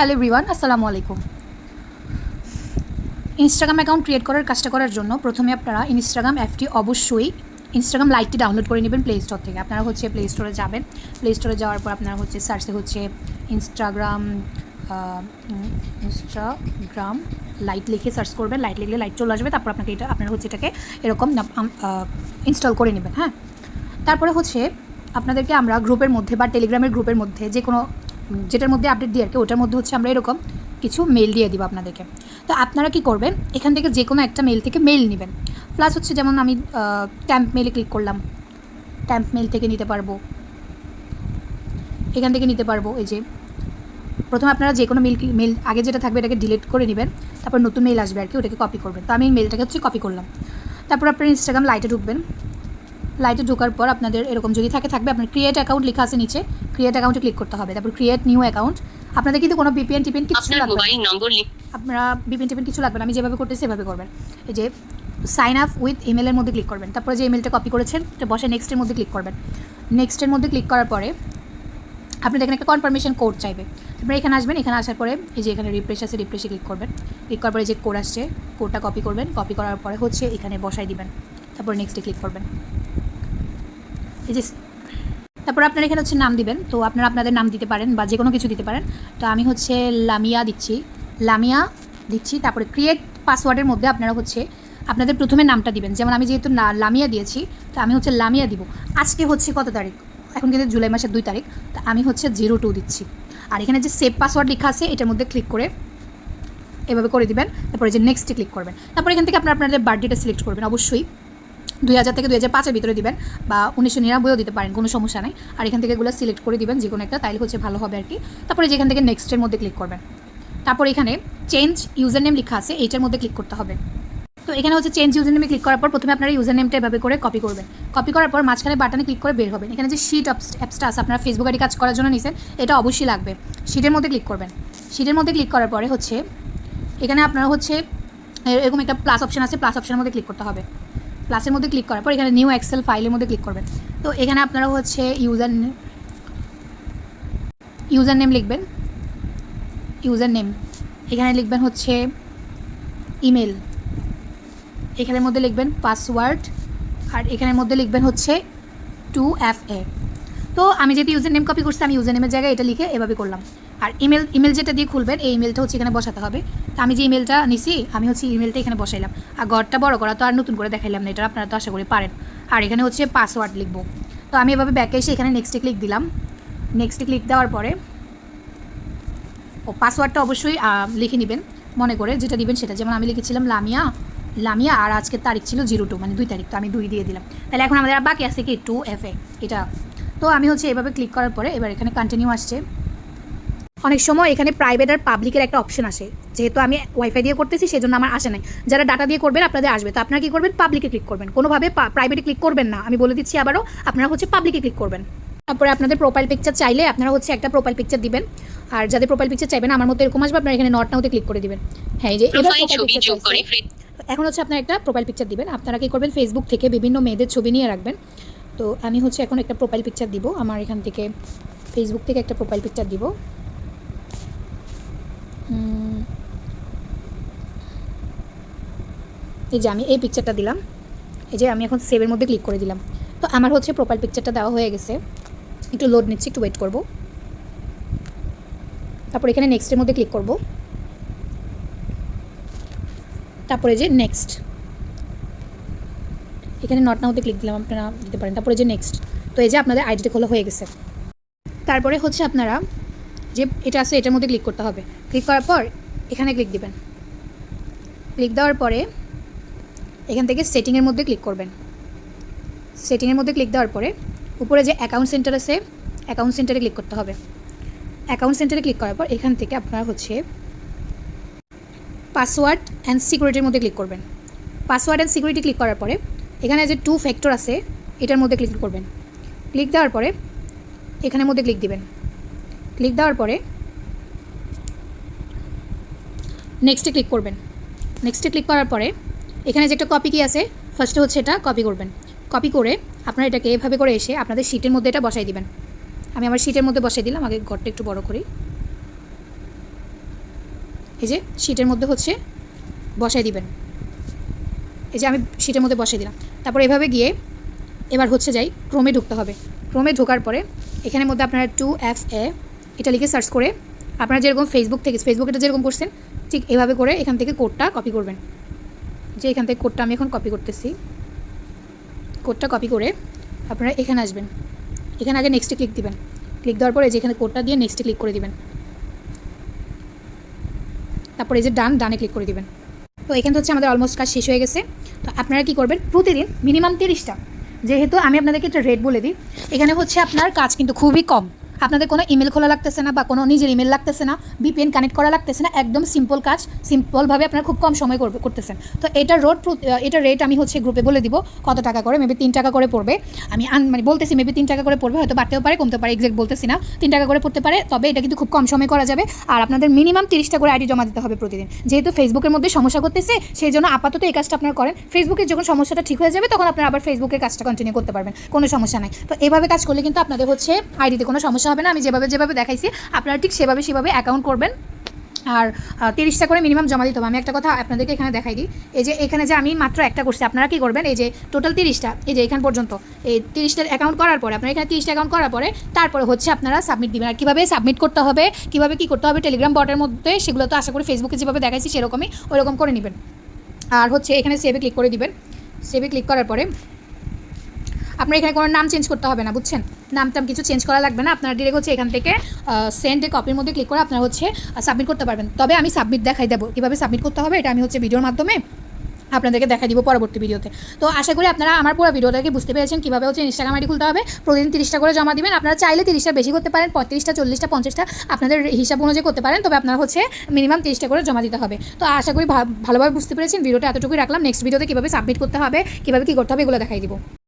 Hello everyone আসসালামু আলাইকুম Instagram account create করার কাজটা করার জন্য প্রথমে আপনারা ইনস্টাগ্রাম অ্যাপটি অবশ্যই ইনস্টাগ্রাম লাইটটি ডাউনলোড করে নেবেন প্লে স্টোর থেকে। আপনারা হচ্ছে প্লে স্টোরে যাবেন। প্লে স্টোরে যাওয়ার পর আপনারা হচ্ছে সার্চে হচ্ছে ইনস্টাগ্রাম ইনস্টাগ্রাম লাইট লিখে সার্চ করবেন। লাইট লিখলে লাইট চলে আসবে। তারপর আপনাকে এটা, আপনারা হচ্ছে এটাকে এরকম ইনস্টল করে নেবেন হ্যাঁ? তারপরে হচ্ছে আপনাদেরকে আমরা গ্রুপের মধ্যে বা টেলিগ্রামের গ্রুপের মধ্যে যে কোনো যেটার মধ্যে আপডেট দিয়ে আর কি, ওটার মধ্যে হচ্ছে আমরা এরকম কিছু মেল দিয়ে দিব আপনাদেরকে। তো আপনারা কি করবেন, এখান থেকে যে কোনো একটা মেল থেকে মেল নেবেন। প্লাস হচ্ছে যেমন আমি ট্যাম্প মেলে ক্লিক করলাম। ট্যাম্প মেল থেকে নিতে পারব। এখান থেকে নিতে পারব, এই যে। প্রথমে আপনারা যে কোনো মেল মেল আগে যেটা থাকবে এটাকে ডিলিট করে নেবেন। তারপর নতুন মেল আসবে আর কি, ওটাকে কপি করবেন। তো আমি মেলটাকে হচ্ছে কপি করলাম। তারপর আপনারা ইনস্টাগ্রাম লাইটে ঢুকবেন। লাইটে ঢোকার পর আপনাদের এরকম যদি থাকে থাকবে। আপনার ক্রিয়েট অ্যাকাউন্ট লেখা আছে নিচে। ক্রিয়েট অ্যাকাউন্টে ক্লিক করতে হবে। তারপর ক্রিয়েট নিউ অ্যাকাউন্ট আপনাদের কিন্তু কোনো বিপিএন টিপিএন কিছু লাগবে আপনারা বিপিএন টিপিএন কিছু লাগবে না। আমি যেভাবে করতেছি সেভাবে করবেন। এই যে সাইন আপ উইথ ইমেলের মধ্যে ক্লিক করবেন। তারপরে যে ইমেলটা কপি করেছেন এটা বসে নেক্সটের মধ্যে ক্লিক করবেন। নেক্সটের মধ্যে ক্লিক করার পরে আপনাদের এখানে একটা কনফার্মেশন কোড চাইবে। তারপরে এখানে আসবেন। এখানে আসার পরে এই যে এখানে রিফ্রেশ আছে রিফ্রেশে ক্লিক করবেন। ক্লিক করার পরে যে কোড আসছে কোডটা কপি করবেন। কপি করার পরে হচ্ছে এখানে বসাই দিবেন। তারপর নেক্সটে ক্লিক করবেন। এই যে তারপর আপনারা এখানে হচ্ছে নাম দিবেন, তো আপনারা আপনাদের নাম দিতে পারেন বা যে কোনো কিছু দিতে পারেন। তো আমি হচ্ছে লামিয়া দিচ্ছি লামিয়া দিচ্ছি, তারপরে ক্রিয়েট পাসওয়ার্ডের মধ্যে আপনারা হচ্ছে আপনাদের প্রথমে নামটা দিবেন। যেমন আমি যেহেতু লামিয়া দিয়েছি, তো আমি হচ্ছে লামিয়া দিব। আজকে হচ্ছে কত তারিখ? এখন কিন্তু জুলাই মাসের দুই তারিখ, তো আমি হচ্ছে জিরো টু দিচ্ছি। আর এখানে যে সেভ পাসওয়ার্ড লেখা আছে, এটার মধ্যে ক্লিক করে এভাবে করে দিবেন, তারপরে যে নেক্সটে ক্লিক করবেন। তারপর এখান থেকে আপনারা আপনাদের বার্থডেটা সিলেক্ট করবেন, অবশ্যই। দুই হাজার থেকে দুই হাজার পাঁচের ভিতরে দিবেন বা উনিশশো নিরানব্বইও দিতে পারেন, কোনো সমস্যা নেই। আর এখান থেকে এগুলো সিলেক্ট করে দিবেন, যে কোনো একটা, তাইলে হচ্ছে ভালো হবে আর কি। তারপরে যেখান থেকে নেক্সটের মধ্যে ক্লিক করবেন। তারপর এখানে চেঞ্জ ইউজার নেম লেখা আছে, এইটার মধ্যে ক্লিক করতে হবে। তো এখানে হচ্ছে চেঞ্জ ইউজার নেমে ক্লিক করার পর প্রথমে আপনারা ইউজার নেমটা এভাবে করে কপি করবেন। কপি করার পর মাঝখানে বাটনে ক্লিক করে বের হবেন। এখানে যে শিট অ্যাপসটা আছে, আপনারা ফেসবুক আইডি কাজ করার জন্য নিছেন, এটা অবশ্যই লাগবে। শিটের মধ্যে ক্লিক করবেন। শিটের মধ্যে ক্লিক করার পরে হচ্ছে, এখানে আপনারা হচ্ছে এরকম একটা প্লাস অপশন আছে প্লাস অপশনের মধ্যে ক্লিক করতে হবে। প্লাসের মধ্যে ক্লিক করার পর এখানে নিউ এক্সেল ফাইলের মধ্যে ক্লিক করবেন। তো এখানে আপনারা হচ্ছে ইউজার নেম ইউজার নেম লিখবেন ইউজার নেম এখানে লিখবেন হচ্ছে ইমেল এখানের মধ্যে লিখবেন পাসওয়ার্ড আর এখানের মধ্যে লিখবেন হচ্ছে টু এফ এ তো আমি যেহেতু ইউজার নেম কপি করছি, আমি ইউজার নেমের জায়গায় এটা লিখে এভাবে করলাম। আর ইমেল ইমেল যেটা দিয়ে খুলবেন, এই ইমেলটা হচ্ছে এখানে বসাতে হবে। তো আমি যে ইমেলটা নিছি, আমি হচ্ছে ইমেলটা এখানে বসাইলাম। আর ঘরটা বড় করা তো আর নতুন করে দেখাইলাম না, এটা আপনারা তো আশা করি পারেন। আর এখানে হচ্ছে পাসওয়ার্ড লিখব। তো আমি এভাবে ব্যাকে এসে এখানে নেক্সটে ক্লিক দিলাম। নেক্সটে ক্লিক দেওয়ার পরে, ও পাসওয়ার্ডটা অবশ্যই লিখে নেবেন, মনে করে যেটা দিবেন সেটা। যেমন আমি লিখেছিলাম লামিয়া লামিয়া, আর আজকের তারিখ ছিল জিরো টু মানে দুই তারিখ, তো আমি দুই দিয়ে দিলাম। তাহলে এখন আমাদের বাকি আছে কি? টু এফ এ এটা। তো আমি হচ্ছে এভাবে ক্লিক করার পরে, এবার এখানে কন্টিনিউ আসছে। অনেক সময় এখানে প্রাইভেট আর পাবলিকের একটা অপশন আসে। যেহেতু আমি ওয়াইফাই দিয়ে করতেছি সেজন্য আমার আসে নাই। যারা ডাটা দিয়ে করবেন আপনাদের আসবে। তো আপনারা কী করবেন? পাবলিকে ক্লিক করবেন। কোনোভাবে প্রাইভেটে ক্লিক করবেন না। আমি বলে দিচ্ছি আবারও আপনারা হচ্ছে পাবলিকে ক্লিক করবেন। তারপরে আপনাদের প্রোফাইল পিকচার চাইলে আপনারা হচ্ছে একটা প্রোফাইল পিকচার দিবেন। আর যাদের প্রোফাইল পিকচার চাইবেন আমার মতো এরকম আসবে আপনারা এখানে নট নাওতে ক্লিক করে দিবেন। হ্যাঁ এই যে এবার প্রোফাইল পিকচার এখন হচ্ছে আপনার একটা প্রোফাইল পিকচার দিবেন। আপনারা কি করবেন? ফেসবুক থেকে বিভিন্ন মেয়েদের ছবি নিয়ে রাখবেন। তো আমি হচ্ছে এখন একটা প্রোফাইল পিকচার দিব। আমার এখান থেকে ফেসবুক থেকে একটা প্রোফাইল পিকচার দিব। এই যে আমি এই পিকচারটা দিলাম। এই যে আমি এখন সেভের মধ্যে ক্লিক করে দিলাম। তো আমার হচ্ছে প্রোফাইল পিকচারটা দেওয়া হয়ে গেছে। একটু লোড নিচ্ছি, একটু ওয়েট করব। তারপর এখানে নেক্সটের মধ্যে ক্লিক করব। তারপরে যে নেক্সট এখানে নট নাওতে ক্লিক দিলাম, আপনারা দিতে পারেন। তারপরে যে নেক্সট তো এই যে আপনাদের আইডিটা খোলা হয়ে গেছে। তারপরে হচ্ছে আপনারা যে এটা আছে, এটার মধ্যে ক্লিক করতে হবে। ক্লিক করার পর এখানে ক্লিক দিবেন। ক্লিক দেওয়ার পরে এখান থেকে সেটিংয়ের মধ্যে ক্লিক করবেন। সেটিংয়ের মধ্যে ক্লিক দেওয়ার পরে উপরে যে অ্যাকাউন্ট সেন্টার আছে অ্যাকাউন্ট সেন্টারে ক্লিক করতে হবে। অ্যাকাউন্ট সেন্টারে ক্লিক করার পর এখান থেকে আপনারা হচ্ছে পাসওয়ার্ড অ্যান্ড সিকিউরিটির মধ্যে ক্লিক করবেন। পাসওয়ার্ড অ্যান্ড সিকিউরিটি ক্লিক করার পরে এখানে যে টু ফ্যাক্টর আছে, এটার মধ্যে ক্লিক করবেন। ক্লিক দেওয়ার পরে এখানের মধ্যে ক্লিক দিবেন। ক্লিক দেওয়ার পরে নেক্সটে ক্লিক করবেন। নেক্সটে ক্লিক করার পরে এখানে যে একটা কপি কি আছে ফার্স্টে হচ্ছে এটা কপি করবেন। কপি করে আপনারা এটাকে এভাবে করে এসে আপনাদের শিটের মধ্যে এটা বসাই দিবেন। আমি আমার শিটের মধ্যে বসাই দিলাম, আগে ঘরটা একটু বড় করি। এই যে শিটের মধ্যে হচ্ছে বসাই দিবেন। এই যে আমি শিটের মধ্যে বসিয়ে দিলাম। তারপর এভাবে গিয়ে এবার হচ্ছে যাই ক্রোমে ঢুকতে হবে। ক্রোমে ঢোকার পরে এখানের মধ্যে আপনারা টু এফ এ এটা লিখে সার্চ করে আপনারা যেরকম ফেসবুক থেকে ফেসবুক এটা যেরকম করছেন, ঠিক এভাবে করে এখান থেকে কোডটা কপি করবেন। যে এখান থেকে কোডটা আমি এখন কপি করতেছি। কোডটা কপি করে আপনারা এখানে আসবেন। এখানে আগে নেক্সটে ক্লিক দিবেন। ক্লিক দেওয়ার পরে যেখানে কোডটা দিয়ে নেক্সটে ক্লিক করে দিবেন। তারপরে এই যে ডান ডানে ক্লিক করে দিবেন। তো এখানে হচ্ছে আমাদের অলমোস্ট কাজ শেষ হয়ে গেছে। তো আপনারা কি করবেন? প্রতিদিন মিনিমাম তিরিশটা। যেহেতু আমি আপনাদেরকে একটা রেট বলে দিই, এখানে হচ্ছে আপনার কাজ কিন্তু খুবই কম। আপনাদের কোনো ইমেল খোলা লাগতেছে না বা কোনো নিজের ইমেল লাগতেছে না বিপিএন কানেক্ট করা লাগতেছে না, একদম সিম্পল কাজ সিম্পলভাবে আপনারা খুব কম সময় করবে, করতেছেন। তো এটা রোড এটা রেট আমি হচ্ছে গ্রুপে বলে দিব, কত টাকা করে মেবি তিন টাকা করে পড়বে। আমি আন মানে বলতেছি মেবি তিন টাকা করে পড়বে, হয়তো বাড়তেও পারে কমতে পারে এক্সাক্ট বলতেছি না। তিন টাকা করে পড়তে পারে, তবে এটা কিন্তু খুব কম সময় করা যাবে। আর আপনাদের মিনিমাম তিরিশটা করে আইডি জমা দিতে হবে প্রতিদিন। যেহেতু ফেসবুকের মধ্যে সমস্যা করতেছে, সেই জন্য আপাতত এই কাজটা আপনারা করেন। ফেসবুকে যখন সমস্যাটা ঠিক হয়ে যাবে, তখন আপনারা আবার ফেসবুকের কাজটা কন্টিনিউ করতে পারবেন, কোনো সমস্যা নাই। তো এভাবে কাজ করলে কিন্তু আপনাদের হচ্ছে আইডিতে কোনো সমস্যা হবে না, আমি যেভাবে যেভাবে দেখাইছি, আপনারা ঠিক সেভাবে সেভাবে অ্যাকাউন্ট করবেন। আর তিরিশটা করে মিনিমাম জমা দিতে হবে। আমি একটা কথা আপনাদেরকে এখানে দেখাই দিই। এই যে এখানে যে আমি মাত্র একটা করছি, আপনারা কী করবেন? এই যে টোটাল তিরিশটা, এই যে এখান পর্যন্ত, এই তিরিশটা অ্যাকাউন্ট করার পরে, আপনারা এখানে তিরিশটা অ্যাকাউন্ট করার পরে, তারপরে হচ্ছে আপনারা সাবমিট দিবেন। আর কীভাবে সাবমিট করতে হবে, কীভাবে কী করতে হবে টেলিগ্রাম বটের মধ্যে, সেগুলো তো আশা করি ফেসবুকে যেভাবে দেখাইছি, সেরকমই ওরকম করে নেবেন। আর হচ্ছে এখানে সেভে ক্লিক করে দিবেন। সেভে ক্লিক করার পরে, আপনার এখানে কোনো নাম চেঞ্জ করতে হবে না, বুঝছেন? নাম টাম কিছু চেঞ্জ করা লাগবে না। আপনারা ডিরেক্ট হচ্ছে এখান থেকে সেন্ড কপির মধ্যে ক্লিক করে আপনারা হচ্ছে সাবমিট করতে পারবেন। তবে আমি সাবমিট দেখাই দেবো। কীভাবে সাবমিট করতে হবে এটা আমি হচ্ছে ভিডিওর মাধ্যমে আপনাদেরকে দেখা দিব পরবর্তী ভিডিওতে তো আশা করি আপনারা আমার পুরো ভিডিওটাকে বুঝতে পেরেছেন। কীভাবে হচ্ছে ইনস্টাগ্রাম আইডি খুলতে হবে, প্রতিদিন তিরিশটা করে জমা দিবেন। আপনারা চাইলে তিরিশটা বেশি করতে পারেন, পঁয়ত্রিশটা, চল্লিশটা, পঞ্চাশটা আপনাদের হিসাব অনুযায়ী করতে পারেন। তবে আপনারা হচ্ছে মিনিমাম তিরিশটা করে জমা দিতে হবে। তো আশা করি ভালোভাবে বুঝতে পেরেছেন। ভিডিওটা এতটুকুই রাখলাম। নেক্সট ভিডিওতে কীভাবে সাবমিট করতে হবে, কীভাবে কী করতে হবে এগুলো দেখাই দিব।